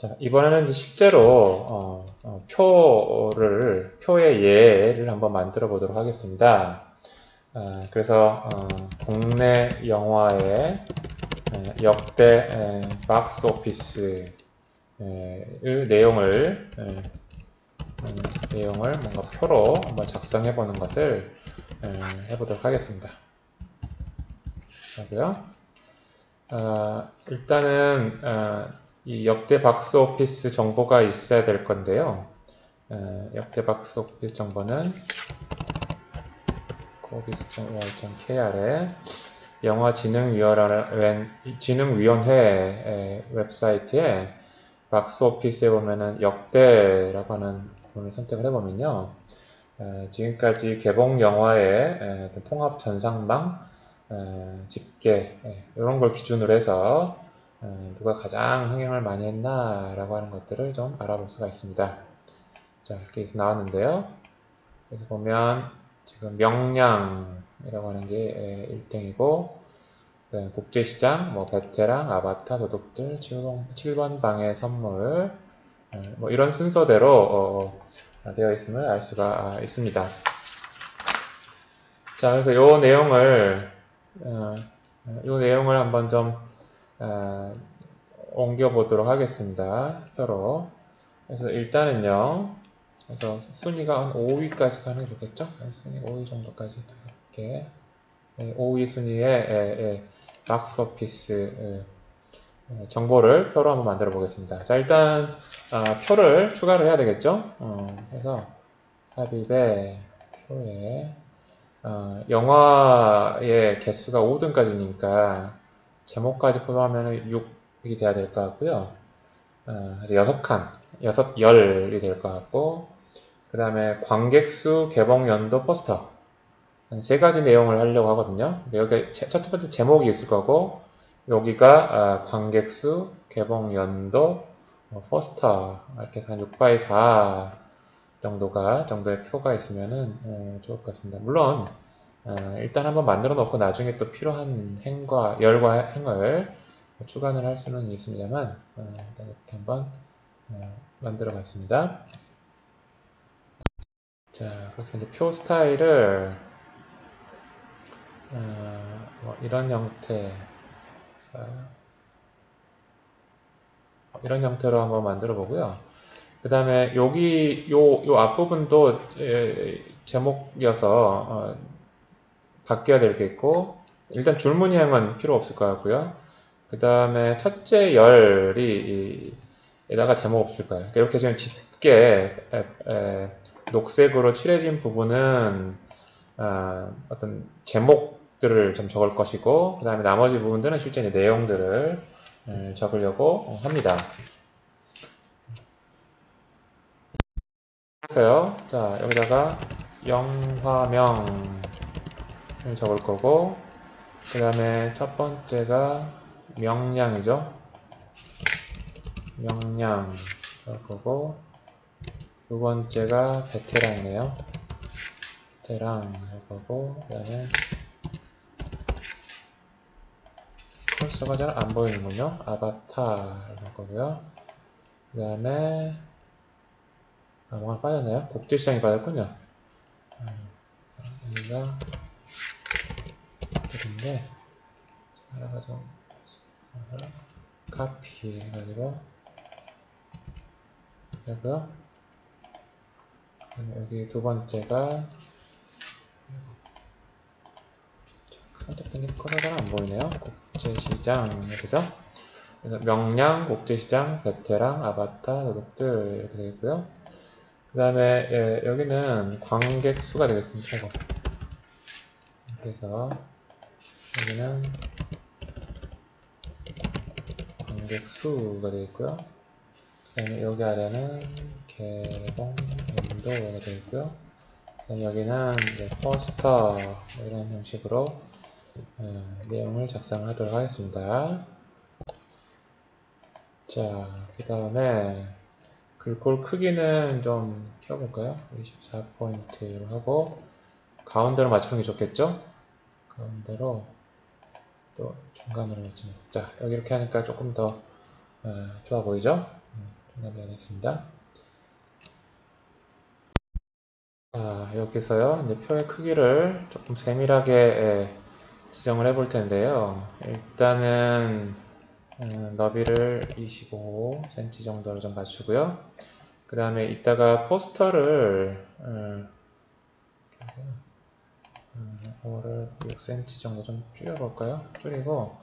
자, 이번에는 이제 실제로 어, 어, 표를 표의 예를 한번 만들어 보도록 하겠습니다. 아, 그래서 어, 국내 영화의 에, 역대 에, 박스 오피스 의 내용을 에, 음, 내용을 뭔가 표로 한번 작성해 보는 것을 에, 해보도록 하겠습니다. 하고요. 아, 일단은 아, 이 역대 박스 오피스 정보가 있어야 될 건데요. 에, 역대 박스 오피스 정보는 kobi스.or.kr에 영화진흥위원회 진흥위원회 웹사이트에 박스 오피스에 보면은 역대라고 하는 부분을 선택을 해보면요. 에, 지금까지 개봉 영화의 에, 통합 전상망 에, 집계 이런 걸 기준으로 해서 에, 누가 가장 흥행을 많이 했나 라고 하는 것들을 좀 알아볼 수가 있습니다. 자 이렇게 해서 나왔는데요. 그래서 보면 지금 명량이라고 하는 게 1등이고 국제시장, 뭐 베테랑, 아바타, 도둑들, 7번 방의 선물 뭐 이런 순서대로 어, 되어 있음을 알 수가 있습니다. 자, 그래서 이 내용을 어, 이 내용을 한번 좀 어, 옮겨 보도록 하겠습니다. 표로. 그래서 일단은요. 그래서 순위가 한 5위까지 가는 게 좋겠죠? 순위 5위 정도까지 개. 5위 순위의 박스오피스 정보를 표로 한번 만들어 보겠습니다. 자, 일단 아, 표를 추가를 해야 되겠죠? 어, 그래서 삽입에 표에 어, 영화의 개수가 5등까지니까 제목까지 포함하면 6이 돼야 될 것 같고요. 어, 그래서 6칸, 6, 열이 될 것 같고 그 다음에 관객 수, 개봉 연도, 포스터 한 세 가지 내용을 하려고 하거든요. 여기 첫 번째 제목이 있을 거고 여기가 아, 관객 수, 개봉 연도, 뭐 포스터 이렇게 해서 한 6바이 4 정도가 정도의 표가 있으면은 어, 좋을 것 같습니다. 물론 어, 일단 한번 만들어 놓고 나중에 또 필요한 행과 열과 행을 추가를 할 수는 있습니다만 어, 일단 이렇게 한번 만들어 봤습니다. 자, 그래서 이제 표 스타일을 어, 뭐 이런 형태 이런 형태로 한번 만들어 보고요. 그 다음에 여기 요, 요 앞부분도 에, 제목이어서 어, 바뀌어야 있고 일단 줄무늬행은 필요 없을 것 같고요. 그 다음에 첫째 열이 에다가 제목 없을 거예요. 그러니까 이렇게 지금 짙게 에, 에, 녹색으로 칠해진 부분은 어, 떤 제목들을 좀 적을 것이고 그 다음에 나머지 부분들은 실제 내용들을 에, 적으려고 합니다. 그래서요. 자 여기다가 영화명을 적을 거고 그 다음에 첫 번째가 명량이죠. 명량 적을 거고 두 번째가 베테랑이네요. 베테랑 할 거고, 그 다음에 컬서가 잘 안 보이는군요. 아바타를 할 거고요. 그 다음에 아, 뭔가 빠졌나요? 국제시장이 빠졌군요. 여기가 인데 하나가 좀 카피 해가지고 하고요. 여기 두 번째가 선택된 게 커서 잘 안 보이네요. 국제시장 이렇게죠. 그래서 명량, 국제시장, 베테랑, 아바타, 도둑들 이렇게 되겠고요. 그 다음에 예, 여기는 관객 수가 되겠습니다. 이렇게 해서 여기는 관객 수가 되겠고요. 그 다음에 여기 아래는 개봉 연도가 되어 있고요. 여기는 이제 포스터 이런 형식으로 어, 내용을 작성하도록 하겠습니다. 자, 그 다음에 글꼴 크기는 좀 키워볼까요? 24포인트로 하고 가운데로 맞추는 게 좋겠죠? 가운데로 또 중간으로 맞추는 자, 여기 이렇게 하니까 조금 더 어, 좋아 보이죠? 음. 정답해야겠습니다. 자, 여기서요, 이제 표의 크기를 조금 세밀하게 예, 지정을 해 볼 텐데요. 일단은 음, 너비를 25cm 정도로 좀 맞추고요. 그 다음에 이따가 포스터를 음, 음, 이거를 6cm 정도 좀 줄여볼까요? 줄이고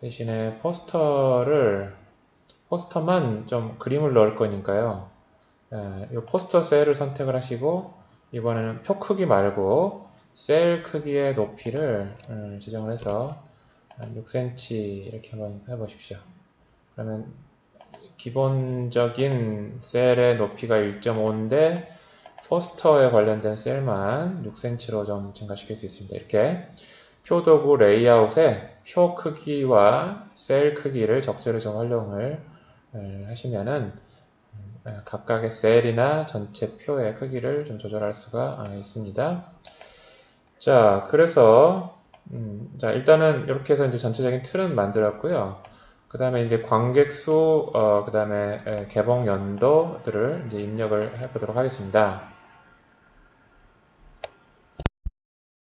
대신에 포스터를 포스터만 좀 그림을 넣을 거니까요. 예, 이 포스터 셀을 선택을 하시고 이번에는 표 크기 말고 셀 크기의 높이를 음, 지정을 해서 6cm 이렇게 한번 해보십시오. 그러면 기본적인 셀의 높이가 1.5인데 포스터에 관련된 셀만 6cm로 좀 증가시킬 수 있습니다. 이렇게 표도구 레이아웃에 표 크기와 셀 크기를 적절히 좀 활용을 하시면은 각각의 셀이나 전체 표의 크기를 좀 조절할 수가 있습니다. 자, 그래서 음, 자 일단은 이렇게 해서 이제 전체적인 틀은 만들었고요. 그 다음에 이제 관객 수, 어, 그 다음에 개봉 연도들을 이제 입력을 해보도록 하겠습니다.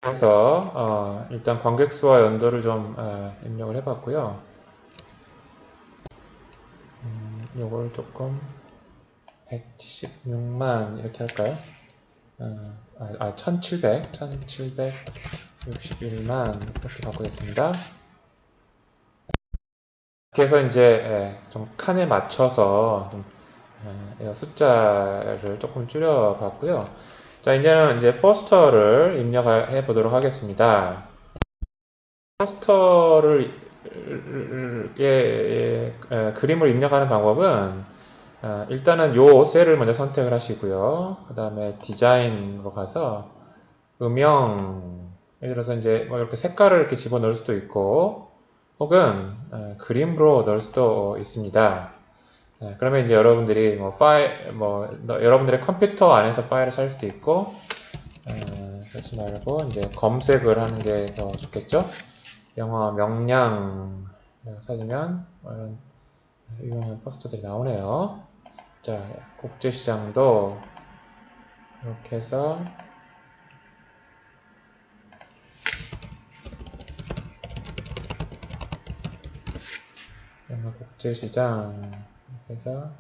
그래서 어, 일단 관객 수와 연도를 좀 어, 입력을 해봤고요. 음, 요걸 조금 176만 이렇게 할까요? 어, 아, 1700, 1761만 이렇게 바꾸겠습니다. 그래서 이제 예, 좀 칸에 맞춰서 좀, 예, 숫자를 조금 줄여봤고요. 자, 이제는 이제 포스터를 입력해 보도록 하겠습니다. 포스터를 예, 예, 예, 그림을 입력하는 방법은 어, 일단은 요 셀을 먼저 선택을 하시고요. 그 다음에 디자인으로 가서 음영 예를 들어서 이제 뭐 이렇게 색깔을 이렇게 집어넣을 수도 있고 혹은 어, 그림으로 넣을 수도 있습니다. 네, 그러면 이제 여러분들이 뭐 파일, 뭐 여러분들의 컴퓨터 안에서 파일을 찾을 수도 있고 에, 그렇지 말고 이제 검색을 하는 게 더 좋겠죠. 영어 명량 찾으면 뭐 이런 유명한 포스터들이 나오네요. 자, 국제시장도 이렇게 해서 국제시장 그래서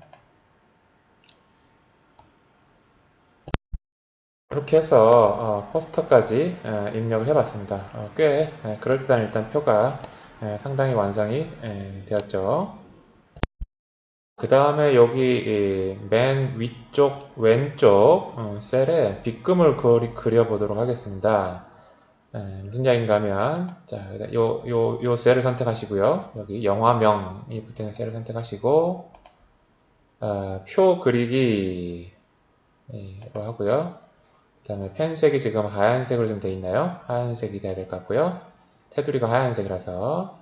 이렇게 해서 어, 포스터까지 어, 입력을 해봤습니다. 어, 꽤 에, 그럴듯한 일단 표가 에, 상당히 완성이 에, 되었죠. 그 다음에 여기 맨 위쪽 왼쪽 어, 셀에 빗금을 그리, 그려보도록 하겠습니다. 무슨 이야기인가 하면 자, 요, 요, 요 셀을 선택하시고요. 여기 영화명이 붙어있는 셀을 선택하시고 어, 표 그리기로 하고요. 그 다음에 펜색이 지금 하얀색으로 좀 되어 있나요? 하얀색이 돼야 될 것 같고요. 테두리가 하얀색이라서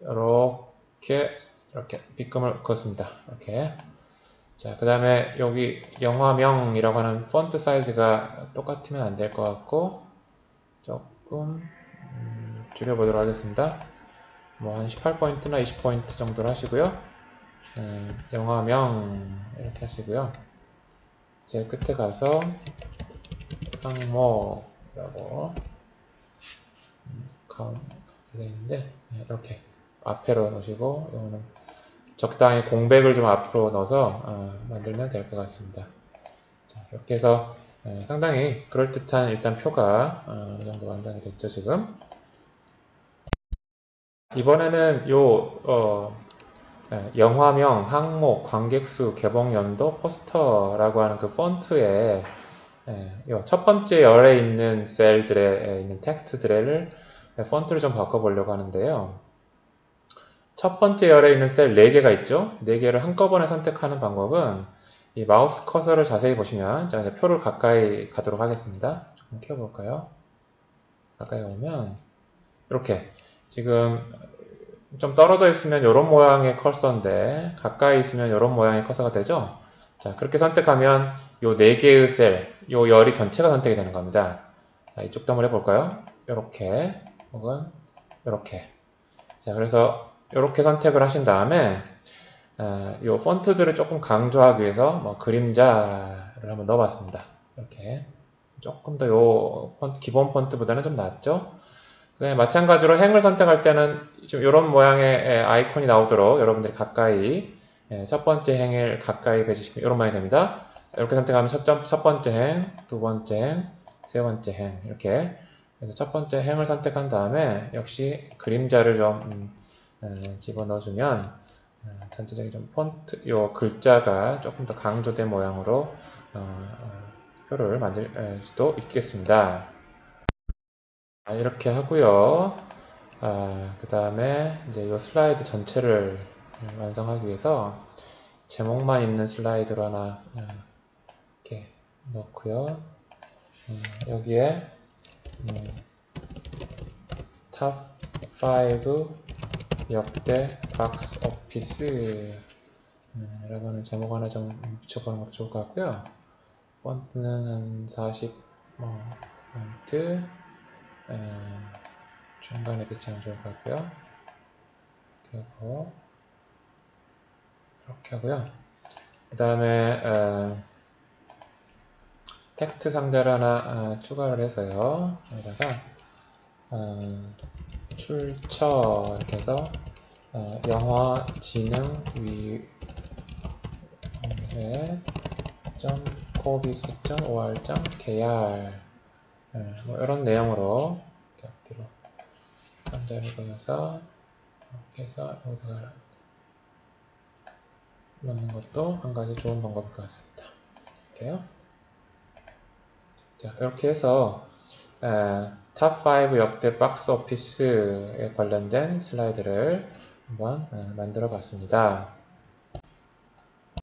이렇게 이렇게 빗금을 그었습니다. 이렇게 자, 그 다음에 여기 영화명이라고 하는 폰트 사이즈가 똑같으면 안 될 것 같고 조금 음, 줄여보도록 하겠습니다. 뭐 한 18포인트나 20포인트 정도로 하시고요. 음, 영화명 이렇게 하시고요. 제일 끝에 가서 항목이라고 음, 가운데 네, 이렇게 앞에로 넣으시고 이거는 적당히 공백을 좀 앞으로 넣어서 어, 만들면 될 것 같습니다. 자, 이렇게 해서 네, 상당히 그럴듯한 일단 표가 어, 느 정도 완성이 됐죠 지금 이번에는 요 어, 예, 영화명, 항목, 관객수, 개봉연도, 포스터라고 하는 그 폰트에 예, 첫 번째 열에 있는 셀들에 있는 텍스트들을 폰트를 좀 바꿔보려고 하는데요. 첫 번째 열에 있는 셀 4개가 있죠? 4개를 한꺼번에 선택하는 방법은 이 마우스 커서를 자세히 보시면 자, 이제 표를 가까이 가도록 하겠습니다. 조금 키워볼까요? 가까이 오면 이렇게 지금 좀 떨어져 있으면 이런 모양의 컬서인데 가까이 있으면 이런 모양의 컬서가 되죠. 자 그렇게 선택하면 이 4개의 셀, 이 열이 전체가 선택이 되는 겁니다. 자, 이쪽도 한번 해볼까요? 이렇게 혹은 이렇게 자 그래서 이렇게 선택을 하신 다음에 어, 이 폰트들을 조금 강조하기 위해서 뭐 그림자를 한번 넣어봤습니다. 이렇게 조금 더 요 폰트, 기본 폰트보다는 좀 낫죠? 네, 마찬가지로 행을 선택할 때는 좀 이런 모양의 예, 아이콘이 나오도록 여러분들이 가까이 예, 첫 번째 행을 가까이 배치시키면 이런 모양이 됩니다. 이렇게 선택하면 첫, 점- 첫 번째 행, 두 번째 행, 세 번째 행 이렇게 그래서 첫 번째 행을 선택한 다음에 역시 그림자를 좀 음, 어, 집어넣어주면 어, 전체적인 좀 폰트 요 글자가 조금 더 강조된 모양으로 어, 어, 표를 만들 에, 수도 있겠습니다. 아, 이렇게 하고요. 그 다음에 이제 이 슬라이드 전체를 완성하기 위해서 제목만 있는 슬라이드로 하나 어, 이렇게 넣고요. 음, 여기에 음, 탑5 역대 박스 오피스 음, 라고 하는 제목 하나 좀 붙여보는 것도 좋을 것 같고요. 폰트는 한 40, 뭐, 폰트, 에, 중간에 배치하면 좋을 것 같고요. 하고, 이렇게 하고요. 그 다음에, 텍스트 상자를 하나 어, 추가를 해서요. 여기다가, 어, 출처 이렇게 해서, 어, 점 계열 예, 뭐 이런 내용으로 이렇게 앞뒤로 상자를 보여서 이렇게 해서 여기다가 넣는 것도 한 가지 좋은 방법일 것 같습니다. 이렇게요. 자, 이렇게 해서 탑5 역대 박스 오피스에 관련된 슬라이드를 한번 어, 만들어 봤습니다.